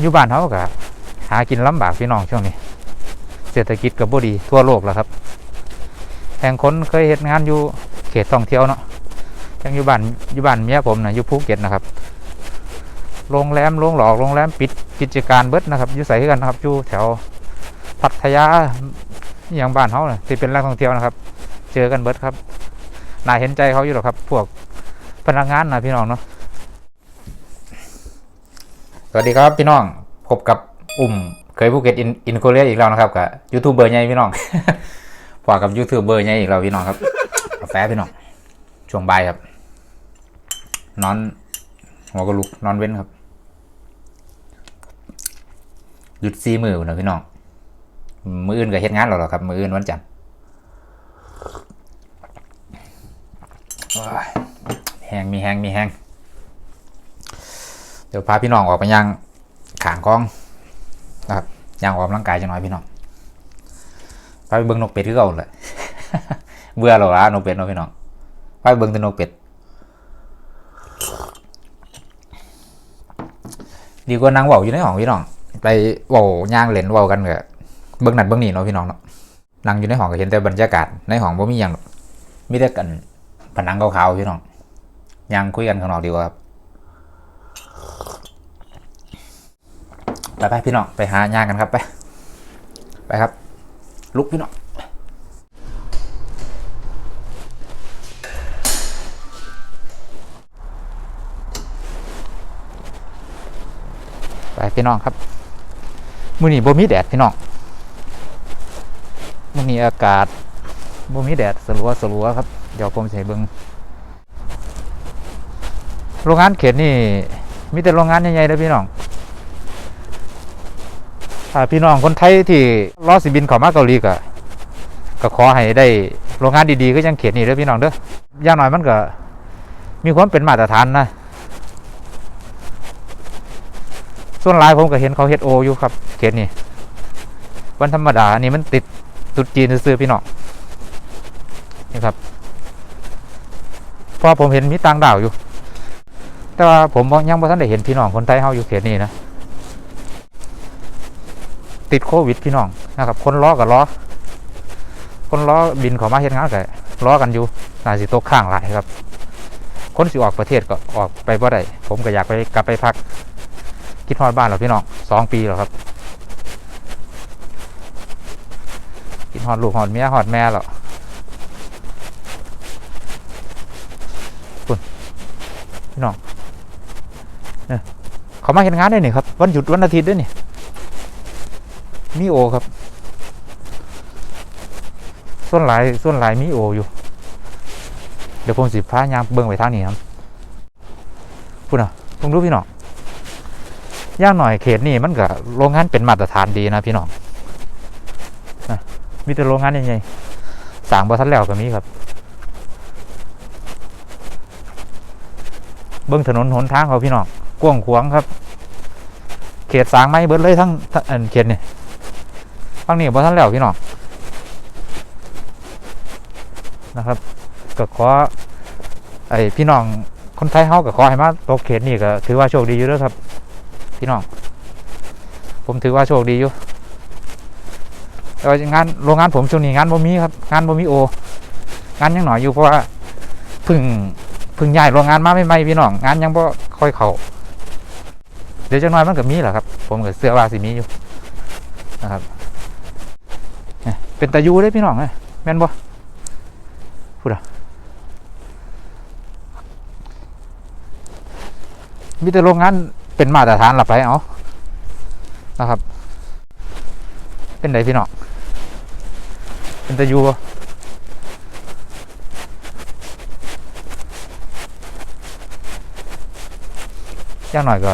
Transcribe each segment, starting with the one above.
อยู่บ้านเขาก็หากินลำบากพี่น้องช่วงนี้ เศรษฐกิจกับบ่ดีทั่วโลกแล้วครับแห่งคนเคยเฮ็ดงานอยู่เขตท่องเที่ยวเนาะยังอยู่บ้านอยู่บ้านเมียผมนะอยู่ภูเก็ตนะครับโรงแรมโรงหลอกโรงแรมปิดกิจการเบิดนะครับอยู่ใส่กันนะครับอยู่แถวพัทยาอย่างบ้านเขาเนี่ยที่เป็นแหล่งท่องเที่ยวนะครับ เจอกันเบิดครับน่าเห็นใจเขาอยู่หรอกครับ พวกพนักงานนะพี่น้องเนาะ สวัสดีครับพี่น้อง พบกับอุ่ม เคยภูเก็ตอินโคเรียอีกแล้วนะครับกับยูทูบเบอร์ใหญ่พี่น้องพอกับยูทูบเบอร์ใหญ่อีกแล้วพี่น้องครับกาแฟพี่น้องช่วงบ่ายครับ นอนหัวก็ลุกนอนเว้นครับหยุดซีมือนะพี่น้อง มืออื่นก็เฮ็ดงานแล้วเหรอครับ มืออื่นวันจันทร์แหงมีแหงมีแหง เดี๋ยวพาพี่น้องออกไปย่างขางกล้องนะครับย่างออกกำลังกายจังหน่อยพี่น้องพาไปเบิ่งนกเป็ดคือเก่าเลยเบื่อแล้วล่ะนกเป็ดเนาะพี่น้องพาไปเบิ่งแต่นกเป็ดดีกว่านั่งเว้าอยู่ในห้องพี่น้องไปเว้าย่างเล่นเว้ากันก็เบิ่งนั่นเบิ่งนี่เนาะพี่น้องเนาะนั่งอยู่ในห้องก็เห็นแต่บรรยากาศในห้องบ่มีหยังมีแต่กันผนังขาวๆพี่น้องย่างคุยกันข้างนอกดีกว่าครับ ไปไปพี่น้องไปหาย่างกันครับไป ไปครับ ลุกพี่น้องไปพี่น้องครับมื้อนี้บ่มีแดดพี่น้องมื้อนี้อากาศบ่มีแดดสลัวสลัวครับเดี๋ยวผมสิให้เบิ่งโรงงานเขตนี่มีแต่โรงงานใหญ่ๆเด้อพี่น้อง พี่น้องคนไทยที่รอสิบินเขามาเกาหลีก็ก็ขอให้ได้โรงงานดีๆก็ยังเขตนี่เด้อพี่น้องเด้ออย่างน้อยมันก็ มีความเป็นมาตรฐานนะ ส่วนลายผมก็เห็นเขาเฮ็ดโออยู่ครับ เขตนี้วันธรรมดาอันนี้มันติดตุดจีนซื้อพี่น้องนี่ครับเพอผมเห็นมีต่างดาวอยู่ แต่ว่าผมยังบ่ทันได้เห็นพี่น้องคนไทยเฮาอยู่เขตนี้นะ ติดโควิดพี่น้องนะครับคนล้อกับล้อคนล้อบินเข้ามาเฮ็ดงานก็ล้อกันอยู่น่าสิตกข้างหลายครับ คนสิออกประเทศก็ออกไปบ่ได้ผมก็อยากไปกลับไปพักคิดฮอดบ้านแล้วพี่น้องสองปีแล้วครับคิดฮอดลูกฮอดเมียฮอดแม่แล้วคุณพี่น้องเนี่ยเขามาเห็นงานได้นี่ครับวันหยุดวันอาทิตย์ด้วยนี่ มีโอครับ ส่วนหลายส่วนหลายมีโออยู่ เดี๋ยวผมสิพายางเบิ่งไปทางนี้ครับพูดนะผมดูพี่น้องย่างหน่อยเขตนี่มันก็โรงงานเป็นมาตรฐานดีนะพี่น้องนะมีแต่โรงงานใหญ่ๆสั่งบทันแล้วก็มีครับ เบิ้องถนนหนทางเขาพี่น้องกว้างขวางครับ เขตสางไม่เบิดเลยทั้งเขตนี่ ฟังนี่บ่ทันแล้วพี่น้องนะครับก็ขอไอพี่น้องคนไทยเฮาก็ขอให้มาตกเขตนี่ก็ถือว่าโชคดีอยู่เด้อครับ พี่น้อง ผมถือว่าโชคดีอยู่แต่ว่างานโรงงานผมช่วงนี้งานบ่มีครับ งานบ่มีโองานยังหน่อยอยู่เพราะว่าพึ่งพึ่งย้ายโรงงานมาใหม่ๆพี่น้องงานยังบ่ค่อยเข้าเดี๋ยวจังน้อยมันก็มีแหละครับ ผมก็เสื้อว่าสิมีอยู่นะครับ เป็นตายูได้พี่น้องเอ้ยแม่นบ่พูดอะมีแต่โรงงานเป็นมาตรฐานหลับไปเอานะครับ เป็นไดพี่น้องเป็นตะยูบ่อย่างหน่อยก็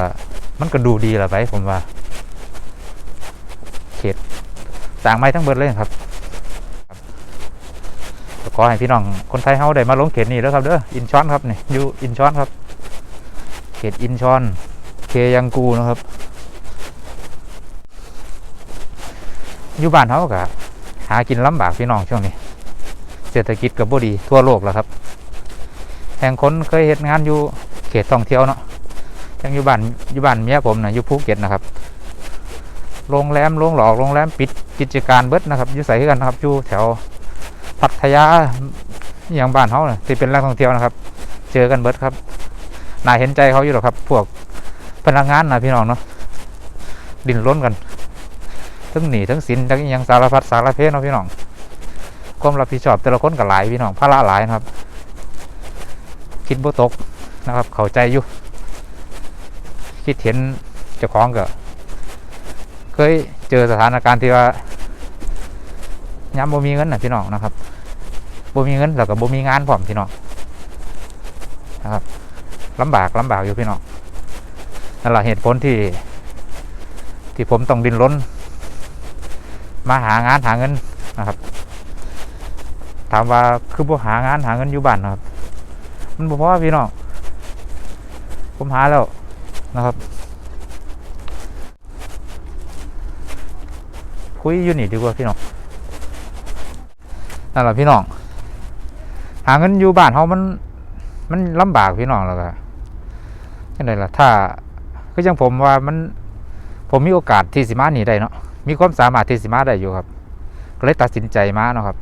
มันก็ดูดีละไปผมว่า เขตสร้างไม้ทั้งเบิดเลยครับ ขอให้พี่น้องคนไทยเฮาได้มาลงเขตนี้แล้วครับเด้ออินชอนครับนี่อยู่อินชอนครับ เขตอินชอนเคยังกูนะครับอยู่บ้านเขาก็หากินลำบากพี่น้องช่วงนี้ เศรษฐกิจกับบดีทั่วโลกแล้วครับ แห่งคนเคยเฮ็ดงานอยู่เขตท่องเที่ยวเนาะยังอยู่บ้านอยู่บ้านเมียผมนะอยู่ภูเก็ตนะครับโรงแรมโรงหลอกโรงแรมปิดกิจการเบิดนะครับอยู่ใส่กันนะครับอยู่แถว พัทยาอย่างบ้านเขาเนี่ยที่เป็นแหล่งท่องเที่ยวนะครับ เจอกันเบิดครับน่าเห็นใจเขาอยู่หรอกครับ พวกพนักงานนะพี่น้องเนาะดิ้นรนกัน ทั้งหนีทั้งสินทั้งยังสารพัดสารเพเนาะพี่น้องความรับผิดชอบแต่ละคนก็หลายพี่น้องภาระหลายนะครับ คิดบ่ตกนะครับ เข้าใจอยู่ คิดเห็นเจ้าของก็เคยเจอสถานการณ์ที่ว่า ย้ำบ่มีเงินนะพี่น้องนะครับบ่มีเงินแล้วก็บ่มีงานพร้อมพี่น้องนะครับลำบากลำบากอยู่พี่น้องนั่นแหละเหตุผลที่ ที่ผมต้องดิ้นรนมาหางานหาเงินนะครับ ถามว่าคือบ่หางานหาเงินอยู่บ้านนะครับ มันบ่พอพี่น้องผมหาแล้วนะครับคุยอยู่นี่ดีกว่าพี่น้อง นั่นแหละพี่น้องหาเงินอยู่บ้านเขามัน มันลำบากพี่น้องแล้วก็ยังไงล่ะ ถ้าก็ยังผมว่ามัน ผมมีโอกาสที่สิมาหนีได้เนาะมีความสามารถที่สิมาได้อยู่ครับ ก็เลยตัดสินใจมาเนาะครับ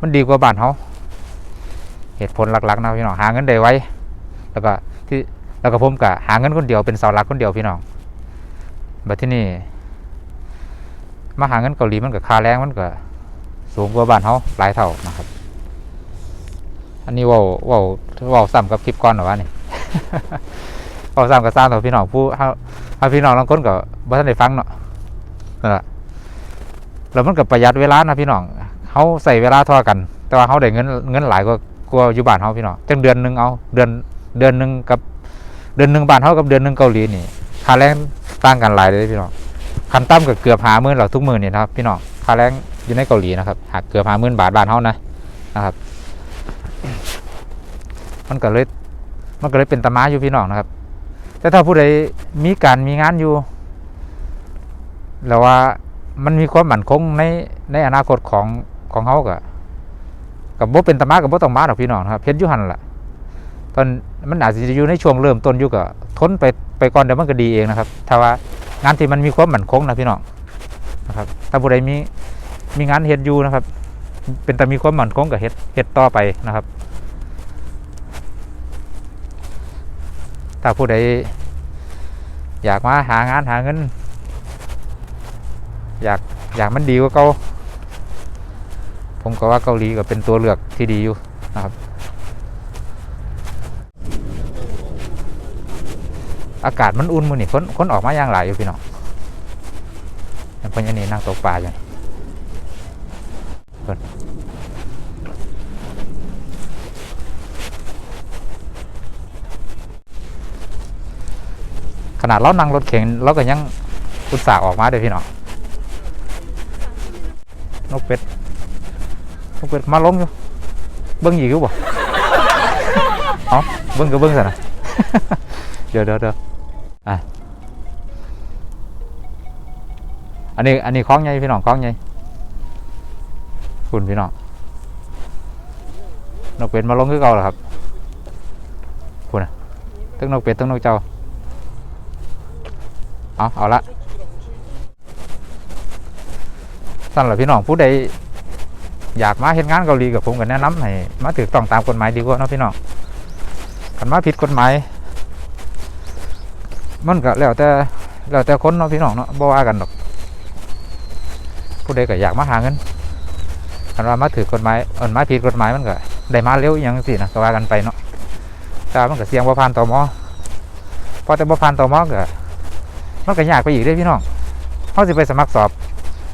มันดีกว่าบ้านเขาเหตุผลหลักๆนะพี่น้องหาเงินได้ไวแล้วก็ที่แล้วก็ผมก็หาเงินคนเดียวเป็นเสาหลักคนเดียวพี่น้องบัดที่นี่มาหาเงินเกาหลีมันก็ค่าแรงมันก็ สูงกว่าบ้านเขาหลายเท่านะครับ อันนี้ว่าว่าว่าซ้ำกับคลิปก่อนหรอวะนี่ว่าซ้ำกับซ้ำต่พี่น้องผู้ถ้าพี่น้องบางค้นก็บ่ทันได้ฟังเนาะนั่นแหละแล้วมันก็ประหยัดเวลานะพี่น้องเขาใส่เวลาท่ากัน แต่ว่าเขาได้เงินเงินหลายกว่ากว่าอยู่บ้านเขาพี่น้องจังเดือนหนึ่งเอาเดือนเดือนหนึ่งกับเดือนหนึ่งบ้านเขากับเดือนหนึ่งเกาหลีนี่ค่าแรงต่างกันหลายเลยพี่น้องคันต่ำก็เกือบหาหมื่นเราทุกหมื่นนี่นะครับพี่น้องค่าแรง อยู่ในเกาหลีนะครับหากเกือบหาหมื่นบาทบานเขานะนะครับ มันก็เลยมันก็เลยเป็นตะมาอยู่พี่น้องนะครับ แต่ถ้าผู้ใดมีการมีงานอยู่ แล้วว่ามันมีความมั่นคงในในอนาคตของของเขาก็กับบ่เป็นตะมากับบ่ต้องมาหรอกพี่น้องนะครับเห็นยู่หันล่ะตอนมันอาจจะอยู่ในช่วงเริ่มต้นอยู่ก็ทนไปไปก่อนเดี๋ยวมันก็ดีเองนะครับ ถ้าว่างานที่มันมีความมั่นคงนะพี่น้องนะครับ ถ้าผู้ใดมี มีงานเฮ็ดอยู่นะครับ เป็นแต่มีความมั่นคงกับเฮ็ดเฮ็ดต่อไปนะครับ ถ้าผู้ใดอยากมาหางานหาเงิน อยากอยากมันดีกว่าเกาผมก็ว่าเกาหลีก็เป็นตัวเลือกที่ดีอยู่นะครับอากาศมันอุ่นมือนี่คนคนออกมาอย่างหลายอยู่พี่น้องอย่างเพิ่นอยันนี่นั่งตกปลาอยู่ เพิ่นขนาดเรานั่งรถเข็นเราก็ยังอุตส่าห์ออกมาเด้พี่น้องนกเป็ดนกเป็ดมาล้มอยู่เบิ้งอีกอยู่บ่เอาเบิ้งก็เบิ้งซะนะเดี๋ยวเดี๋ยวเดี๋ยวอะอันนี้อันนี้คล้องไงพี่น้องคล้องไง คุณพี่น้องนกเป็ดมาลงคือเก่าเหรอครับคุณอะตั้งนกเป็ดตั้งนกเจ้าเอาเอาละสั่นเหรอพี่น้องผู้ใดอยากมาเห็นงานเกาหลีกับผมก็แนะนำให้มาถือต้องตามกฎหมายดีกว่าเนาะพี่น้องกันมาผิดกฎหมายมันก็แล้วแต่แล้วแต่คนเนาะพี่น้องเนาะบ่ว่ากันดอกผู้ใดก็อยากมาหาเงิน คันว่ามาถือกฎหมายอินมาผิดกฎหมายมันก็ได้มาเร็วอหยังสินะก็ว่ากันไปเนาะแต่ว่ามันก็เสี่ยงบ่ผ่านต่อมอพอแต่บ่ผ่านต่อมอก็มันก็ยากไปอีกเด้พี่น้องเฮาสิไปสมัครสอบ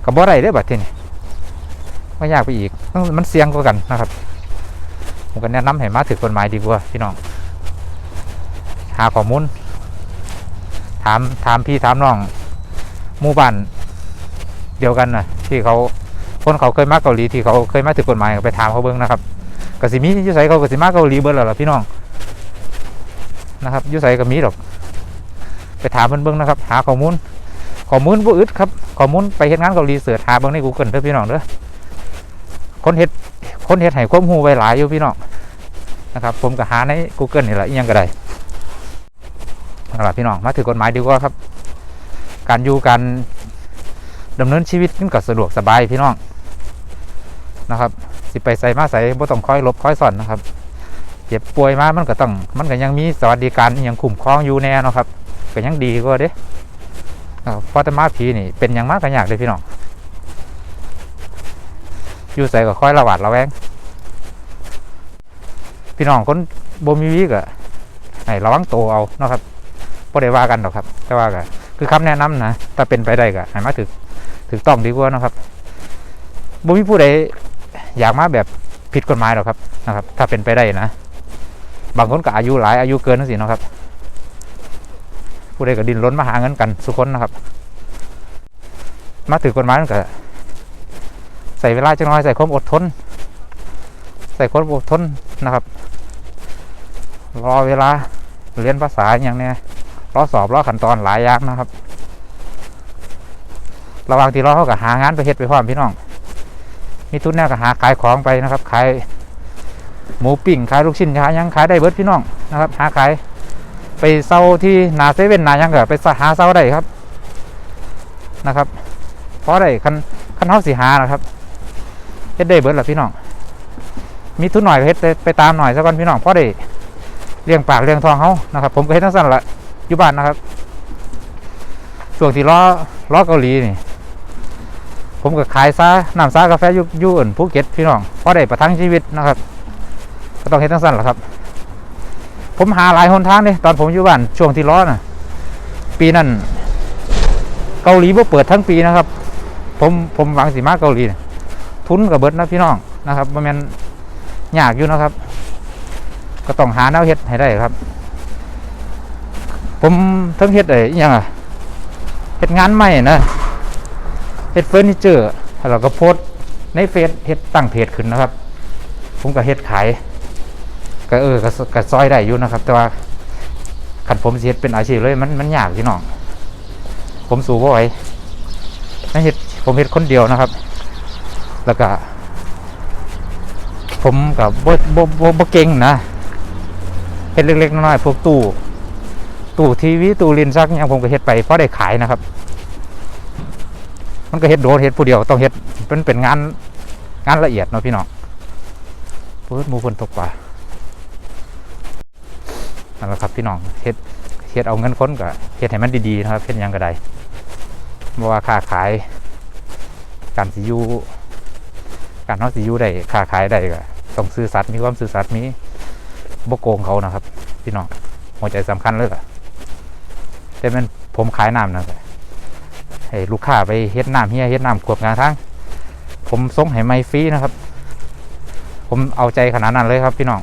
ก็บ่ได้เด้บัดทีนี้มันยากไปอีกมันเสี่ยงกว่ากันนะครับผมก็แนะนำให้มาถือกฎหมายดีกว่าพี่น้องหาข้อมูลถามถามพี่ถามน้องหมู่บ้านเดียวกันนะที่เขา คนเขาเคยมาเกาหลีที่เขาเคยมาถึงกฎหมายไปถามเขาเบิ้งนะครับกสิมียุไสเขากสิมาเกาหลีเบิ้งแล้วล่ะพี่น้องนะครับยุไสก็มีหรอก ไปถามเพิ่นเบิ้งนะครับ หาข้อมูลข้อมูลบ่อึดครับข้อมูลไปเฮ็ดงานเกาหลีเสิร์ชหาเบิ้งใน Google เด้อพี่น้องเด้อคนเฮ็ดคนเฮ็ดให้ความรู้ไว้หลายอยู่พี่น้องนะครับ ผมก็หาใน Google นี่แหละอีหยังก็ได้เอาล่ะพี่น้องมาถือกฎหมายดีกว่าครับ การอยู่การดำเนินชีวิตมันก็สะดวกสบายพี่น้อง นะครับ สิไปใส่มาใส่บ่ต้องคอยลบคอยซ่อนนะครับ เจ็บป่วยมามันก็ต้อง มันก็ยังมีสวัสดิการยังคุ้มครองอยู่แน่นะครับก็ยังดีกว่าเด้นะครับเพราะแต่มาผีนี่เป็นอย่างมากกันยากเลยพี่น้องอยู่ใส่ก็คอยระวัดระแวง พี่น้องคนบ่มีวิกอะให้ระวังตัวเอานะครับบ่ได้ว่ากันหรอกครับ แต่ว่าก็คือคำแนะนำนะถ้าเป็นไปได้ก็ให้มาถึกถึกต้องดีกว่านะครับบ่มีผู้ใด อยากมาแบบผิดกฎหมายหรอกครับนะครับ ถ้าเป็นไปได้นะ บางคนก็อายุหลายอายุเกินนั่นสิเนาะครับ ผู้ใดก็ดิ้นรนมาหาเงินกันสุคนนะครับ มาถือกฎหมายนั่นก็ใส่เวลาจังน้อยใส่ความอดทน ใส่ความอดทนนะครับ รอเวลาเรียนภาษาอย่างเนี้ยรอสอบรอขั้นตอนหลายอย่างนะครับ ระหว่างที่รอเขาก็หางานไปเฮ็ดไปพร้อมพี่น้อง มีทุนแน่ก็หาขายของไปนะครับ ขายหมูปิ้งขายลูกชิ้นขายยังขายได้เบิดพี่น้องนะครับ หาขายไปเซาที่นาเซเว่นนายังก็ไปหาเซาได้ครับนะครับเพราะได้คันคันเฮาสิหานะครับเฮ็ดได้เบิดล่ะพี่น้องมีทุนหน่อยเฮ็ดไปตามหน่อยซะก่อนพี่น้องเพราะได้เลี้ยงปากเลี้ยงทองเขานะครับ ผมก็เฮ็ดทั้งสั้นละอยู่บ้านนะครับช่วงที่ล้อล้อเกาหลีนี่ ผมก็ขายซาน้ำซากาแฟอยูอยูอื่นภูเก็ตพี่น้องเพราะได้ประทังชีวิตนะครับ ก็ต้องเฮ็ดทั้งสั้นแหละครับ ผมหาหลายหนทางเลยตอนผมอยู่บ้านช่วงที่ร้อนน่ะปีนั้นเกาหลีบ่เปิดทั้งปีนะครับ ผมผมหวังสิมาเกาหลีนะทุนกับเบิดนะพี่น้องนะครับมันม่นยากอยู่นะครับ ก็ต้องหาแนวเฮ็ดให้ได้ครับ ผมทั้งเฮ็ดไอ้ยังอะเฮ็ดงานใหม่นะ ฮ็ดเฟอร์นิเจอร์แล้วก็โพสในเฟซเฮ็ดตั้งเพจขึ้นนะครับ ผมก็เฮ็ดขายก็เออก็ก็ซอยได้อยู่นะครับ แต่ว่าขันผมเฮ็ดเป็นอาชีพเลยมันมันยากพี่น้องผมสู้บ่ไหวนั่นเฮ็ดผมเฮ็ดคนเดียวนะครับ แล้วก็ ผมกับบ่บ่บ่บ่เก่งนะเฮ็ดเล็กๆน้อยๆพวกตู้ตู้ทีวีตู้ลินซักเนี่ยผมก็เฮ็ดไปเพราะได้ขายนะครับ มันก็เฮ็ดโดนเฮ็ดผู้เดียวต้องเฮ็ดเป็นเป็นงานงานละเอียดเนาะพี่น้องเปิดมูฝนตกปลานั่นแหละครับพี่น้องเฮ็ดเฮ็ดเอาเงินค้นก็เฮ็ดให้มันดีๆนะครับเฮ็ดยังก็ได้บ่ว่าค้าขาย การสิอยู่การเฮาสิอยู่ได้ค้าขายได้ก็ต้องซื่อสัตย์มีความซื่อสัตย์มีบ่โกงเขานะครับ พี่น้องหัวใจสำคัญเลยอะแต่มันผมขายน้ำนะ ให้ลูกค้าไปเฮ็ดน้ำเฮียเฮ็ดน้ำขวบงานทั้งผมส่งให้ไม่ฟรีนะครับ ผมเอาใจขนาดนั้นเลยครับพี่น้อง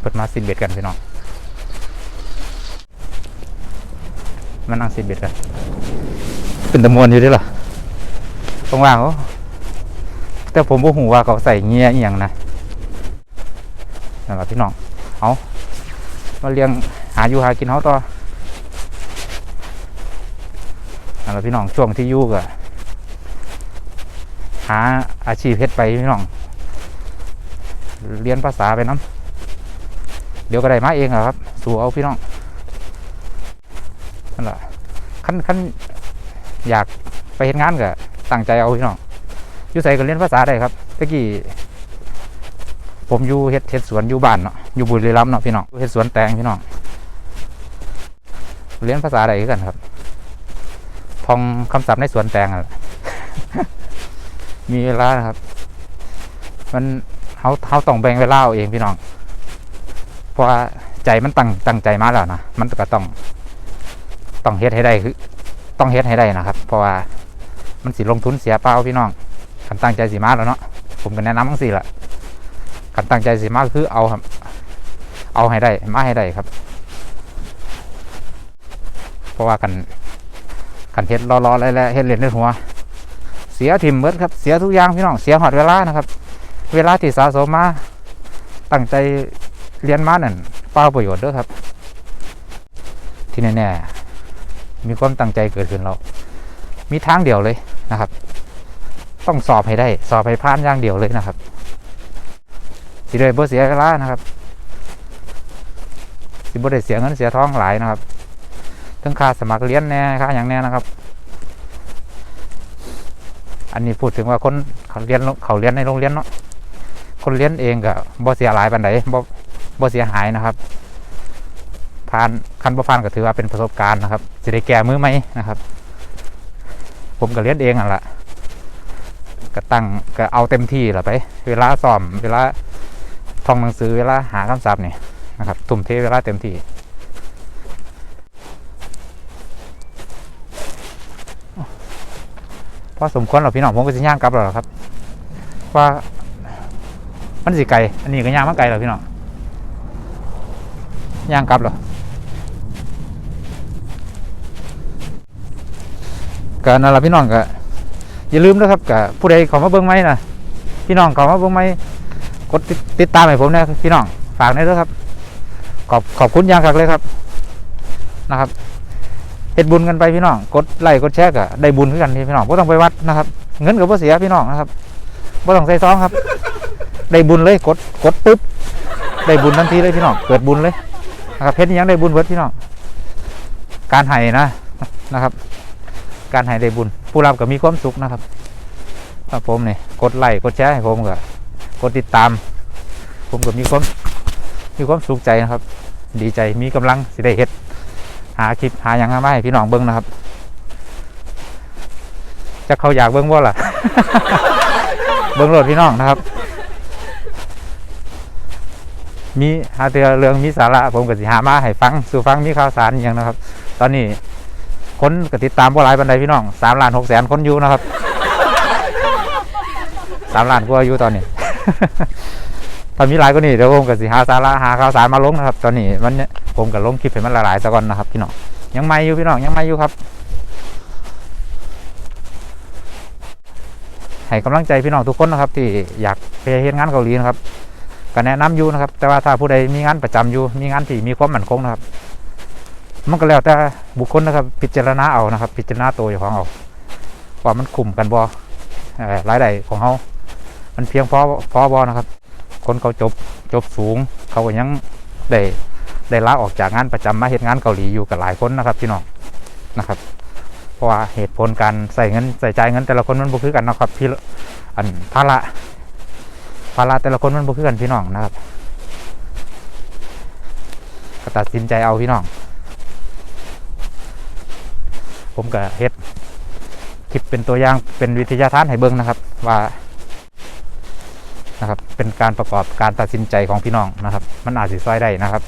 เปิดมาสินเบ็ดกันพี่น้องมานั่งสินเบ็ดกันเป็นตะมวนอยู่ด้วยล่ะตรงว่างเขแต่ผมบ่หูว่าเขาใส่เงี้ยอหย่างนะนั่นแหละพี่น้องเอา มาเลี้ยงหาอยู่หากินเขาต่อนั่นแหละพี่น้องช่วงที่ยู่ก็หาอาชีพเฮ็ดไปพี่น้องเรียนภาษาไปน้ำเดี๋ยวก็ได้มาเองอะครับ สู่เอาพี่น้องนั่นแหละขั้นขั้นอยากไปเฮ็ดงานก็ตั้งใจเอาพี่น้องยู่ใส่ก็เรียนภาษาได้ครับตะกี้ ผมอยู่เฮ็ดเฮ็ดสวนอยู่บ้านเนาะอยู่บุรีรัมย์เนาะพี่น้องเฮ็ดสวนแตงพี่น้องเรียนภาษาอะไรกันครับทองคำศัพท์ในสวนแตงอะมีเวลานะครับ มันเขาเขาต้องแบ่งเวลาเอาเองพี่น้องเพราะว่าใจมันตั้งตั้งใจมาแล้วนะมันก็ต้องต้องเฮ็ดให้ได้คือ ต้องเฮ็ดให้ได้นะครับ เพราะว่ามันสิลงทุนเสียเปล่าพี่น้องคันตั้งใจสิมาแล้วเนาะผมก็แนะนำทั้งสี่ละ ขันตั้งใจสิมากคือเอาครับ เอาให้ได้มาให้ได้ครับ เพราะว่ากันกันเฮ็ดรอๆแล้วเฮ็ดเล่นในหัว เสียทิมเบิดครับ เสียทุกอย่างพี่น้องเสียหอดเวลานะครับ เวลาที่สะสมมาตั้งใจเรียนมานั่นเปล่าประโยชน์ด้อครับ ที่แน่ๆมีความตั้งใจเกิดขึ้นแล้วมีทางเดียวเลยนะครับ ต้องสอบให้ได้ สอบให้ผ่านอย่างเดียวเลยนะครับ สิได้บ่เสียเวลานะครับสิบ่ได้เสียเงินเสียท้องหลายนะครับทั้งค่าสมัครเรียนแน่ค่าอย่างแน่นะครับ อันนี้พูดถึงว่าคนเขาเรียนเขาเรียนในโรงเรียนเนาะคนเรียนเองก็บ่เสียหลายปันใดบ่บ่เสียหายนะครับผ่านคันบ่ผ่านก็ถือว่าเป็นประสบการณ์นะครับสิได้แก้มือไหมนะครับ ผมก็เรียนเองอะล่ะก็ตั้งก็เอาเต็มที่ละไป เวลาสอบเวลา ท่องหนังสือเวลาหาคำศัพท์นี่ยนะครับทุ่มเทเวลาเต็มที่พอสมควรหรอพี่น้องผมก็จะย่างกลับแล้วครับ ว่ามันสิไกลอันนี้ก็ย่างมาไกลแล้วพี่น้องย่างกลับหรอก็นั่นแหละพี่น้องก็อย่าลืมนะครับก็ผู้ใดขอมาเบิ้งไหมนะพี่น้องขอมาเบิ้งไหม กดติดติดตามให้ผมนะพี่น้องฝากหน่อยด้วยครับ ขอบขอบคุณอย่างคักเลยครับนะครับเฮ็ดบุญกันไปพี่น้องกดไลค์กดแชร์ก็ได้บุญคือกันพี่น้องบ่ต้องไปวัดนะครับ เงินก็บ่เสียพี่น้องนะครับบ่ต้องใส่ซองครับ ได้บุญเลยกดกดปุ๊บได้บุญทันทีเลยพี่น้องเกิดบุญเลยนะครับเพชรยังได้บุญเบิดพี่น้องการให้นะนะครับ การให้ได้บุญ ผู้รับก็มีความสุขนะครับครับผมนี่กดไลค์กดแชร์ให้ผมก็ กดติดตาม ผมก็มีความมีความสุขใจนะครับ ดีใจมีกำลังสิได้เฮ็ดหาคลิปหาอย่างมาให้พี่น้องเบิ้งนะครับจะเขาอยากเบิ้งว่าล่ะ เบิ้งโหลดพี่น้องนะครับ มีหาเตือเรื่องมีสาระผมก็สิหามาให้ฟังสู่ฟังมีข่าวสารอย่างนะครับ ตอนนี้คนก็ติดตามบ่หลายบันไดพี่น้องสามล้านหกแสนคนอยู่นะครับสามล้านกว่าอยู่ตอนนี้ ถ้ามีหลายก็นี่เดี๋ยวผมก็สิหาสาระหาข่าวสารมาลงนะครับ ตอนนี้มันเนี่ยผมก็ลงคลิปให้มันหลายๆซะก่อนนะครับพี่น้องยังไม่อยู่พี่น้องยังไม่อยู่ครับให้กำลังใจพี่น้องทุกคนนะครับ ที่อยากไปเฮ็ดงานเกาหลีนะครับก็แนะนำอยู่นะครับ แต่ว่าถ้าผู้ใดมีงานประจำอยู่ มีงานที่มีความมั่นคงนะครับ มันก็แล้วแต่บุคคลนะครับ พิจารณาเอานะครับ พิจารณาตัวเจ้าของเอาว่ามันคุ้มกันบ่เอ่รายได้ของเขา มันเพียงพอพอบ่นะครับ คนเขาจบจบสูง เขาก็ยังได้ได้ลาออกจากงานประจำมาเฮ็ดงานเกาหลีอยู่กับหลายคนนะครับพี่น้องนะครับ เพราะว่าเหตุผลการใส่เงินใส่ใจเงินแต่ละคนมันบ่คือกันนะครับพี่อันภาระภาระแต่ละคนมันบ่คือกันพี่น้องนะครับก็ตัดสินใจเอาพี่น้อง ผมก็เฮ็ดคลิปเป็นตัวอย่างเป็นวิทยาทานให้เบิ่งนะครับ ว่า นะครับ เป็นการประกอบการตัดสินใจของพี่น้องนะครับ มันอาจสิซอยได้นะครับ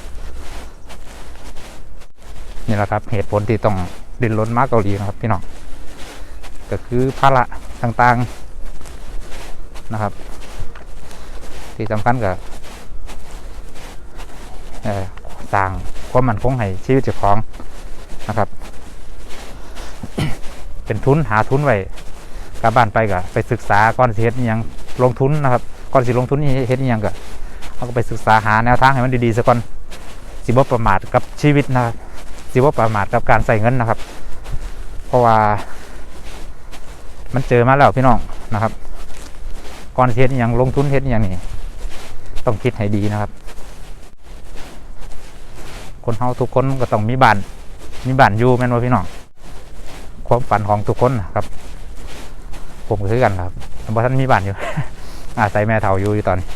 นี่แหละครับ เหตุผลที่ต้องดิ้นรนมากเกาหลีนะครับ พี่น้องก็คือภาระต่างๆนะครับ ที่สำคัญกับเอ่อสร้างความมั่นคงให้ชีวิตเจ้าของนะครับ เป็นทุนหาทุนไว้กลับบ้านไปก็ไปศึกษาก่อนสิเฮ็ดอิหยังลงทุนนะครับ ก่อนสิลงทุนนี่เฮ็ดยังก็เขาก็ไปศึกษาหาแนวทางให้มันดีๆซะก่อนสิบ่ประมาทกับชีวิตนะครับสิบ่ประมาทกับการใส่เงินนะครับ เพราะว่า มันเจอมาแล้วพี่น้องนะครับ ก่อนสิเฮ็ดยังลงทุนเฮ็ดยังนี่ต้องคิดให้ดีนะครับ คนเฮาทุกคนก็ต้องมีบ้านมีบ้านอยู่แม่นบ่พี่น้องความฝันของทุกคนนะครับ ผมก็คือกันครับบ่ท่านมีบ้านอยู่ อาศัยแม่เฒ่าอยู่อยู่ตอนนี้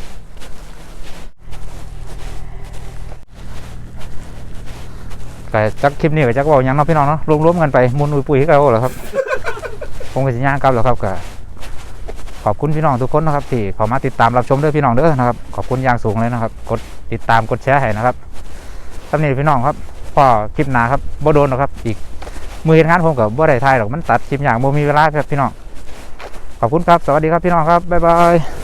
ก็จักคลิปนี้ก็จักว่ายังเนาะพี่น้องเนาะรวมๆกันไปมุนอุยปุยให้กันเหรอครับผมก็สิย่างกลับแล้วครับก็ขอบคุณพี่น้องทุกคนนะครับที่เข้ามาติดตามรับชมด้อพี่น้องเด้อนะครับขอบคุณอย่างสูงเลยนะครับ กดติดตามกดแชร์ให้นะครับสำนี้พี่น้องครับพอคลิปหนาครับบ่โดนหรอกครับ อีกมือเห็นงานผมกับบ่ได้ถ่ายหรอกมันตัดคลิปอย่างบ่มีเวลาครับพี่น้องขอบคุณครับ สวัสดีครับพี่น้องครับบ๊ายบาย